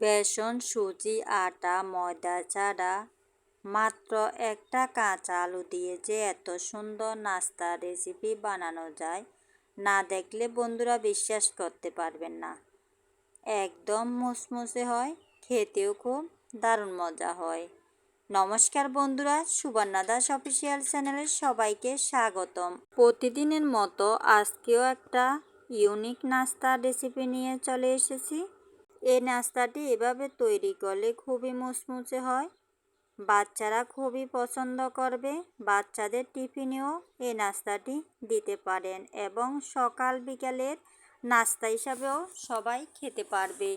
বেসন, সুজি, আটা, ময়দা ছাড়া মাত্র একটা কাঁচা আলু দিয়ে যে এত সুন্দর নাস্তা রেসিপি বানানো যায়, না দেখলে বন্ধুরা বিশ্বাস করতে পারবেন না। একদম মুসমুসে হয়, খেতেও খুব দারুণ মজা হয়। নমস্কার বন্ধুরা, সুবর্ণা দাস অফিসিয়াল চ্যানেলের সবাইকে স্বাগতম। প্রতিদিনের মতো আজকেও একটা ইউনিক নাস্তার রেসিপি নিয়ে চলে এসেছি। এই নাস্তাটি এভাবে তৈরি করলে খুবই মুচমুচে হয়। বাচ্চারা খুবই পছন্দ করবে। বাচ্চাদের টিফিনেও এই নাস্তাটি দিতে পারেন এবং সকাল বিকালের নাস্তা হিসাবেও সবাই খেতে পারবে।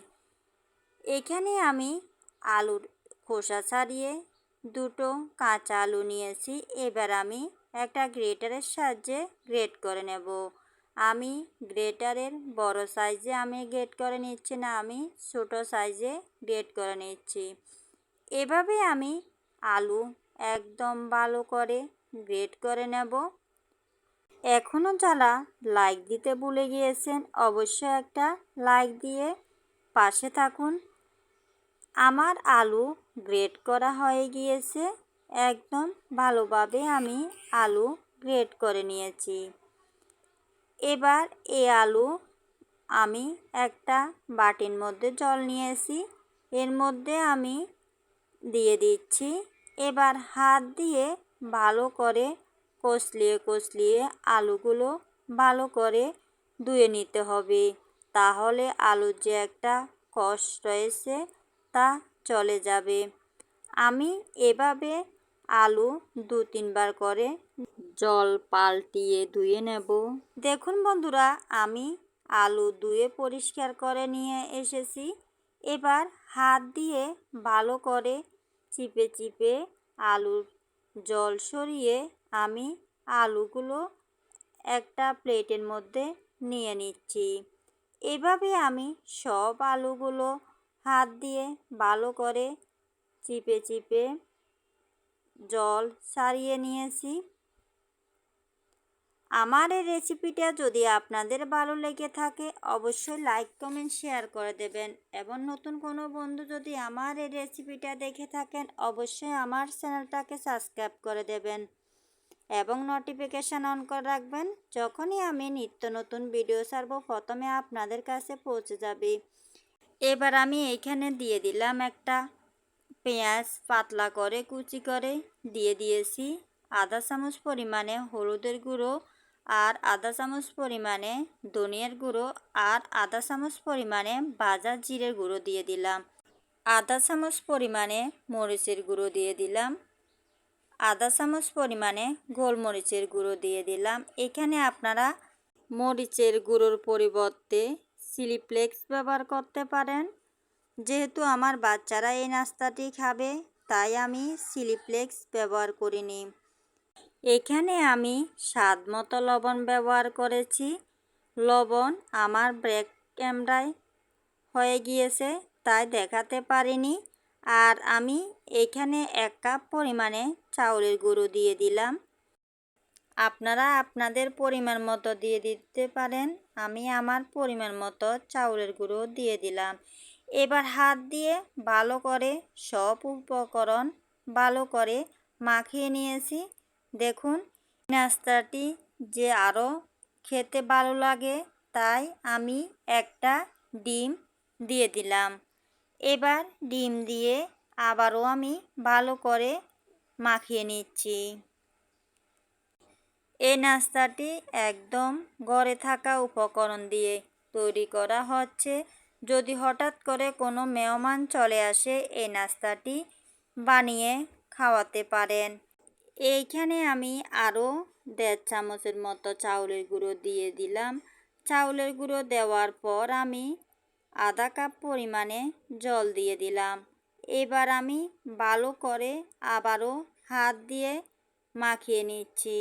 এখানে আমি আলুর খোসা ছাড়িয়ে দুটো কাঁচা আলু নিয়েছি। এবার আমি একটা গ্রেটারের সাহায্যে গ্রেট করে নেব। আমি গ্রেটারের বড় সাইজে আমি গ্রেট করে নিচ্ছি না, আমি ছোট সাইজে গ্রেট করে নিচ্ছি। এভাবে আমি আলু একদম ভালো করে গ্রেট করে নেব। এখনও যারা লাইক দিতে ভুলে গিয়েছেন, অবশ্যই একটা লাইক দিয়ে পাশে থাকুন। আমার আলু গ্রেট করা হয়ে গিয়েছে। একদম ভালোভাবে আমি আলু গ্রেট করে নিয়েছি। এবার এই আলু আমি একটা বাটির মধ্যে জল নিয়েছি। এর মধ্যে আমি দিয়ে দিচ্ছি। এবার হাত দিয়ে ভালো করে কষলিয়ে কষলিয়ে আলুগুলো ভালো করে ধুয়ে নিতে হবে। তাহলে আলুর যে একটা কষ রয়েছে তা চলে যাবে। আমি এভাবে আলু দু তিনবার করে জল পাল্টিয়ে ধুয়ে নেব। দেখুন বন্ধুরা, আমি আলু ধুয়ে পরিষ্কার করে নিয়ে এসেছি। এবার হাত দিয়ে ভালো করে চিপে চিপে আলুর জল সরিয়ে আমি আলুগুলো একটা প্লেটের মধ্যে নিয়ে নিচ্ছি। এভাবে আমি সব আলুগুলো হাত দিয়ে ভালো করে চিপে চিপে জল সারিয়ে নিয়েছি। আমার এই রেসিপিটা যদি আপনাদের ভালো লেগে থাকে, অবশ্যই লাইক কমেন্ট শেয়ার করে দেবেন। এবং নতুন কোনো বন্ধু যদি আমার এই রেসিপিটা দেখে থাকেন, অবশ্যই আমার চ্যানেলটাকে সাবস্ক্রাইব করে দেবেন। এবং নোটিফিকেশান অন করে রাখবেন, যখনই আমি নিত্য নতুন ভিডিও ছাড়বো, প্রথমে আপনাদের কাছে পৌঁছে যাবে। এবার আমি এইখানে দিয়ে দিলাম একটা পেঁয়াজ পাতলা করে কুচি করে দিয়ে দিয়েছি। আধা চামচ পরিমাণে হলুদের গুঁড়ো আর আধা চামচ পরিমাণে ধনিয়ার গুঁড়ো আর আধা চামচ পরিমাণে ভাজা জিরের গুঁড়ো দিয়ে দিলাম। আধা চামচ পরিমাণে মরিচের গুঁড়ো দিয়ে দিলাম। আধা চামচ পরিমাণে গোলমরিচের গুঁড়ো দিয়ে দিলাম। এখানে আপনারা মরিচের গুঁড়োর পরিবর্তে সিলিপ্লেক্স ব্যবহার করতে পারেন। যেহেতু আমার বাচ্চারা এই নাস্তাটি খাবে, তাই আমি সিলিপ্লেক্স ব্যবহার করিনি। এখানে আমি স্বাদ মতো লবণ ব্যবহার করেছি। লবণ আমার ব্রেক ক্যামেরায় হয়ে গিয়েছে, তাই দেখাতে পারিনি। আর আমি এখানে এক কাপ পরিমাণে চাউলের গুঁড়ো দিয়ে দিলাম। আপনারা আপনাদের পরিমাণ মতো দিয়ে দিতে পারেন। আমি আমার পরিমাণ মতো চাউলের গুঁড়ো দিয়ে দিলাম। এবার হাত দিয়ে ভালো করে সব উপকরণ ভালো করে মাখিয়ে নিয়েছি। দেখুন, নাস্তাটি যে আরও খেতে ভালো লাগে তাই আমি একটা ডিম দিয়ে দিলাম। এবার ডিম দিয়ে আবারও আমি ভালো করে মাখিয়ে নিচ্ছি। এই নাস্তাটি একদম ঘরে থাকা উপকরণ দিয়ে তৈরি করা হচ্ছে। যদি হঠাৎ করে কোনো মেহমান চলে আসে, এই নাস্তাটি বানিয়ে খাওয়াতে পারেন। এইখানে আমি আরও দেড় চামচের মতো চাউলের গুঁড়ো দিয়ে দিলাম। চাউলের গুঁড়ো দেওয়ার পর আমি আধা কাপ পরিমাণে জল দিয়ে দিলাম। এবার আমি ভালো করে আবারও হাত দিয়ে মাখিয়ে নিচ্ছি।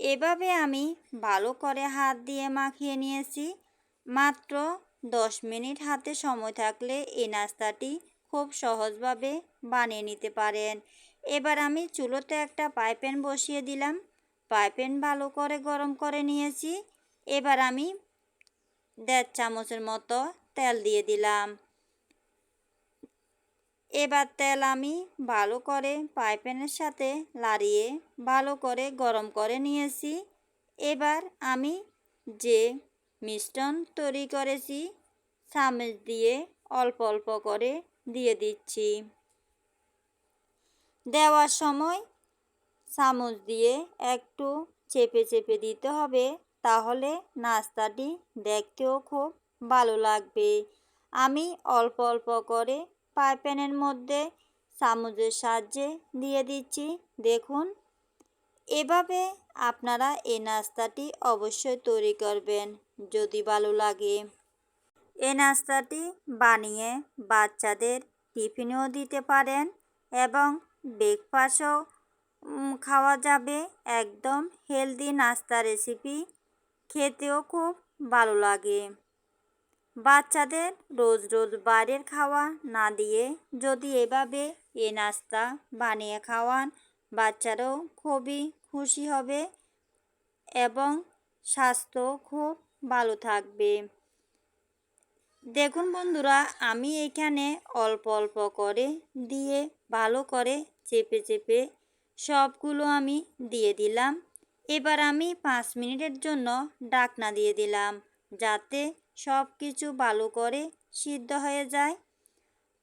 এভাবে আমি ভালো করে হাত দিয়ে মাখিয়ে নিয়েছি। মাত্র দশ মিনিট হাতে সময় থাকলে এই নাস্তাটি খুব সহজভাবে বানিয়ে নিতে পারেন। এবার আমি চুলোতে একটা পাইপেন বসিয়ে দিলাম। পাইপেন ভালো করে গরম করে নিয়েছি। এবার আমি দেড় চামচের মতো তেল দিয়ে দিলাম। এবার তেল আমি ভালো করে পাইপ্যানের সাথে লাড়িয়ে ভালো করে গরম করে নিয়েছি। এবার আমি যে মিশ্রণ তৈরি করেছি। চামচ দিয়ে অল্প অল্প করে দিয়ে দিচ্ছি। দেওয়ার সময় চামচ দিয়ে একটু চেপে চেপে দিতে হবে, তাহলে নাস্তাটি দেখতেও খুব ভালো লাগবে। আমি অল্প অল্প করে পাইপ্যানের মধ্যে চামচের সাহায্যে দিয়ে দিচ্ছি। দেখুন, এভাবে আপনারা এই নাস্তাটি অবশ্যই তৈরি করবেন, যদি ভালো লাগে। এই নাস্তাটি বানিয়ে বাচ্চাদের টিফিনেও দিতে পারেন এবং ব্রেকফাস্টও খাওয়া যাবে একদম হেলদি নাস্তা রেসিপি। খেতেও খুব ভালো লাগে। বাচ্চাদের রোজ রোজ বাইরের খাওয়া না দিয়ে যদি এভাবে এ নাস্তা বানিয়ে খাওয়ান, বাচ্চারাও খুবই খুশি হবে এবং স্বাস্থ্য খুব ভালো থাকবে। দেখুন বন্ধুরা, আমি এখানে অল্প অল্প করে দিয়ে ভালো করে চেপে চেপে সবগুলো আমি দিয়ে দিলাম। এবার আমি পাঁচ মিনিটের জন্য ডাকনা দিয়ে দিলাম যাতে সব কিছু ভালো করে সিদ্ধ হয়ে যায়।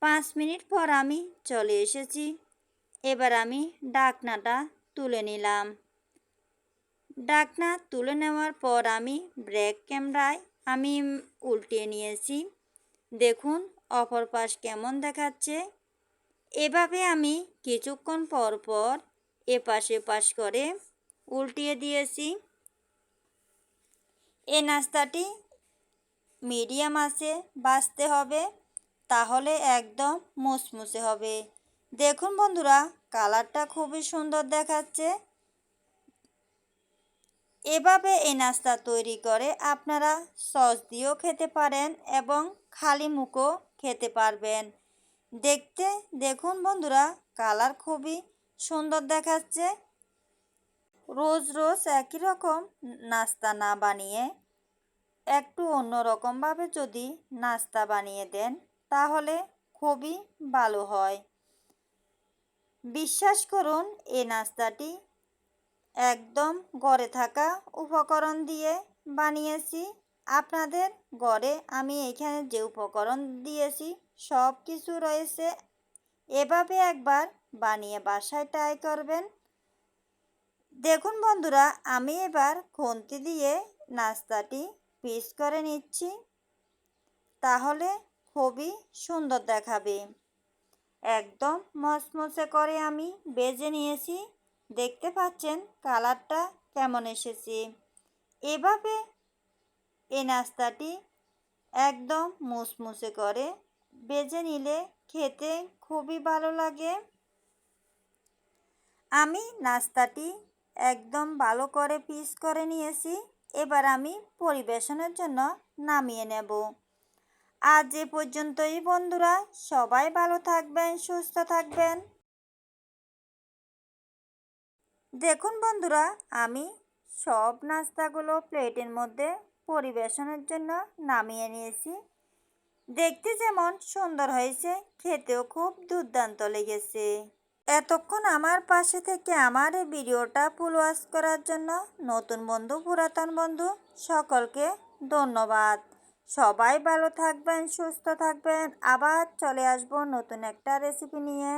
পাঁচ মিনিট পর আমি চলে এসেছি। এবার আমি ডাকনাটা তুলে নিলাম। ডাকনা তুলে নেওয়ার পর আমি ব্রেক ক্যামেরায় আমি উল্টিয়ে নিয়েছি। দেখুন, অপর পাশ কেমন দেখাচ্ছে। এভাবে আমি কিছুক্ষণ পর পর এপাশ এপাশ করে উল্টিয়ে দিয়েছি। এ নাস্তাটি মিডিয়াম আছে, বাঁচতে হবে, তাহলে একদম মুসমুসে হবে। দেখুন বন্ধুরা, কালারটা খুবই সুন্দর দেখাচ্ছে। এভাবে এই নাস্তা তৈরি করে আপনারা সস দিয়েও খেতে পারেন এবং খালি মুখও খেতে পারবেন। দেখতে দেখুন বন্ধুরা, কালার খুবই সুন্দর দেখাচ্ছে। রোজ রোজ একই রকম নাস্তা না বানিয়ে একটু অন্যরকমভাবে যদি নাস্তা বানিয়ে দেন, তাহলে খুবই ভালো হয়। বিশ্বাস করুন, এই নাস্তাটি একদম ঘরে থাকা উপকরণ দিয়ে বানিয়েছি। আপনাদের ঘরে আমি এখানে যে উপকরণ দিয়েছি, সব কিছু রয়েছে। এভাবে একবার বানিয়ে বাসায় ট্রাই করবেন। দেখুন বন্ধুরা, আমি এবার খুন্তি দিয়ে নাস্তাটি পিস করে নিচ্ছি। তাহলে খুবই সুন্দর দেখাবে। একদম মচমচে করে আমি বেজে নিয়েছি। দেখতে পাচ্ছেন কালারটা কেমন এসেছে। এভাবে এই নাস্তাটি একদম মুসমুসে করে, বেজে নিলে খেতে খুবই ভালো লাগে। আমি নাস্তাটি একদম ভালো করে পিস করে নিয়েছি, এবার আমি পরিবেশনের জন্য নামিয়ে নেব। আজ এ পর্যন্তই বন্ধুরা, সবাই ভালো থাকবেন, সুস্থ থাকবেন। দেখুন বন্ধুরা, আমি সব নাস্তাগুলো প্লেটের মধ্যে পরিবেশনের জন্য নামিয়ে নিয়েছি। দেখতে যেমন সুন্দর হয়েছে, খেতেও খুব দুর্দান্ত লেগেছে। এতক্ষণ আমার পাশে থেকে আমার এই ভিডিওটা ফুল ওয়াশ করার জন্য নতুন বন্ধু, পুরাতন বন্ধু, সকলকে ধন্যবাদ। সবাই ভালো থাকবেন, সুস্থ থাকবেন। আবার চলে আসব নতুন একটা রেসিপি নিয়ে।